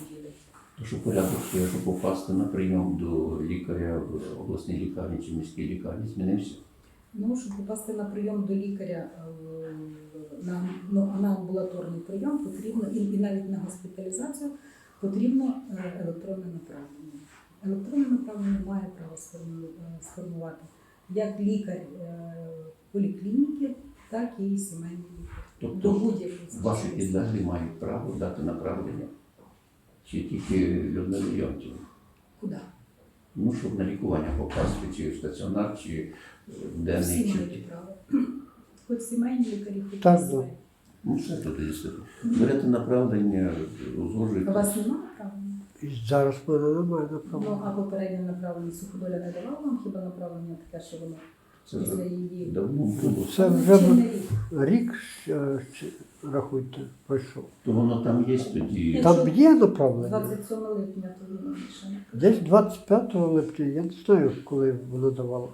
неділі. То що порядок щоб попасти на прийом до лікаря в обласній лікарні чи міській лікарні змінився? Ну, щоб попасти на прийом до лікаря е, на, ну, на амбулаторний прийом потрібно, і, і навіть на госпіталізацію потрібно е, електронне направлення. Електронне направлення має право е, сформувати як лікар е, поліклініки, так і сімейний лікар. До Тобто будь-якої ваші підлеглі мають право дати направлення? Чи тільки Людмила Йонтів? Куди? Ну, щоб на лікування попасти, чи в стаціонар, чи в денний, Всі чи мають право. Хоч сімейні лікарі, хоч Так, місцеві. ну все тут є. Берете направлення, У узгоджуєте. вас немає направлення? І зараз в мене немає Ну, а попереднє направлення суходоля не давала вам хіба направлення таке, що воно Це вже давно було. Це Ну, вже не рік? рахуйте, пройшов. То воно там є тоді. Там є направлення. 27 липня то воно ще. Десь 25 липня, я не знаю, коли давала.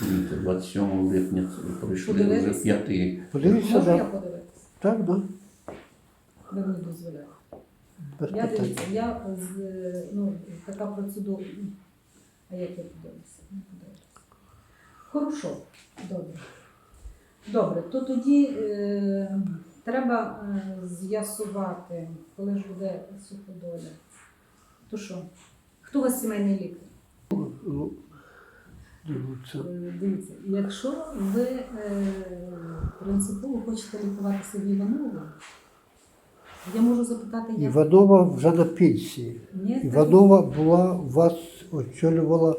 Дивіться, 27 липня пройшли вже п'ятий. Подивіться, Можу я да. подивитися? так, да. Ви мені дозволяєте. Я дивіться, я з ну, така процедура. А як я подивлюся? Не подивлюся. Хорошо, добре. Добре, то тоді е, треба е, з'ясувати, коли ж буде суходоля. То що? Хто у вас сімейний лікар? Ну, дивіться. Е, Дивіться, якщо ви е, принципово хочете лікуватися в Іванову, я можу запитати, як Іванова вже на пенсії. Ні, так- Іванова була, вас очолювала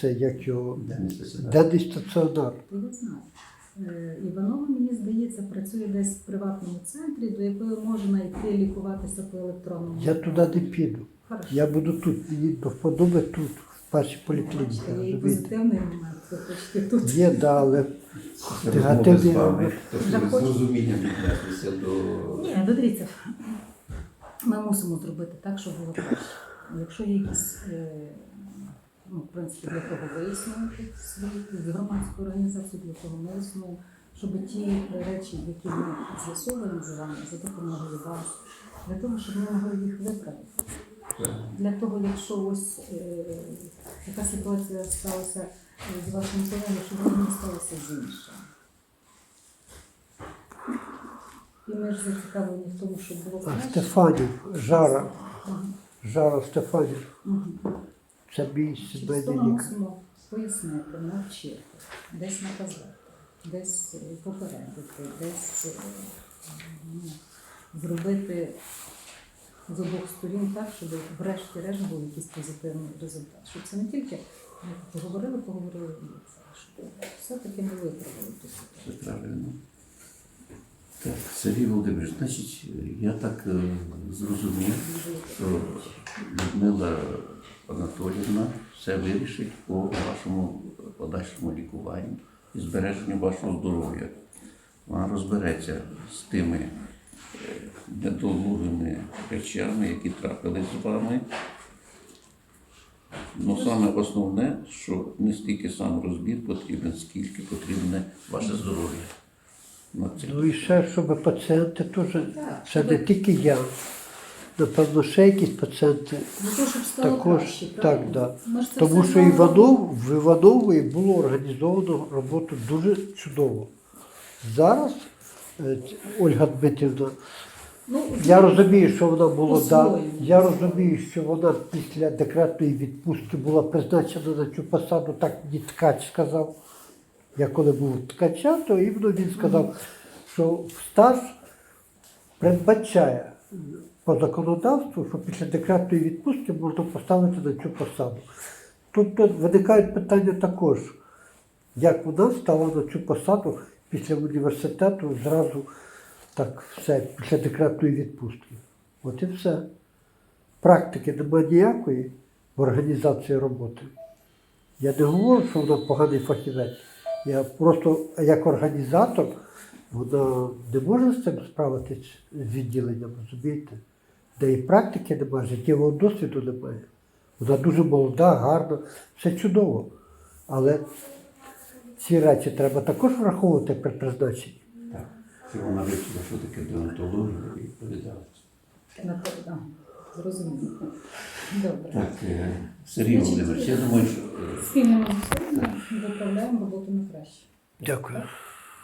це, як його, Денний стаціонар. стаціонар. Я знаю. Е, Іванова, мені здається, працює десь в приватному центрі, до якої можна йти лікуватися по електронному. Я туди не піду. Хорошо. Я буду тут, мені до вподоби тут, в першій поліклініці. Є і позитивний момент, ви хочете тут. Є, да, але Це Негативні розмови з розумінням віднеслися до Ні, дивіться, ми мусимо зробити так, щоб було краще. Якщо є якісь, е, ну, в принципі, для того ви існуєте свої громадську організацію, для того ми існуємо, щоб ті речі, які ми з'ясовуємо з вами, за допомогою вас, для того, щоб ми могли їх виправити. Для того, якщо ось е, така ситуація сталася е, з вашим колегою, щоб вона не сталася з іншим. І ми ж зацікавлені в тому, щоб було а краще. Стефанів, Жара. Жара Стефанів, Мгм. Це мій Чисто ми лікар. мусимо пояснити, навчити, десь наказати, десь е, попередити, десь е, ну, зробити з обох сторін так, щоб врешті-решт був якийсь позитивний результат. Щоб це не тільки ну, поговорили, поговорили і це, щоб все-таки ми виправили ту Це ситуацію. правильно. Так, Сергій Володимирович, значить, я так е, зрозумів, що Людмила Анатоліївна все вирішить по вашому подальшому лікуванню і збереженню вашого здоров'я. Вона розбереться з тими е, недолугими речами, які трапились з вами. Ну, саме основне, що не стільки сам розбір потрібен, скільки потрібне ваше здоров'я. На. Ну і ще, щоб пацієнти теж, це не тільки я. Напевно, ще якісь пацієнти. Щоб стало Також, краще, так, правильно? да. Ми це Тому все що знаємо. Іванов, в Іванової було організовано роботу дуже чудово. Зараз е, Ольга Дмитрівна, Ну, я розумію, що вона молода, По-своєму. я розумію, що вона після декретної відпустки була призначена на цю посаду, так мені ткач сказав. Я коли був ткача, то іменно він сказав, що стаж передбачає по законодавству, що після декретної відпустки можна поставити на цю посаду. Тобто виникають питання також, як вона стала на цю посаду після університету зразу так все, після декретної відпустки. От і все. Практики немає ніякої в організації роботи. Я не говорю, що вона поганий фахівець. Я просто як організатор вона не може з цим справитись з відділенням, розумієте? Де і практики немає, життєвого досвіду немає. Вона дуже молода, гарна, все чудово. Але ці речі треба також враховувати при призначенні. Так, що вона вивчила, що таке деонтологія і відповідальність. Зрозуміло. Добре. Так, е, Сергій Володимирович, я думаю, що е, Спільними зусиллями виправляємо роботу на краще. Дякую.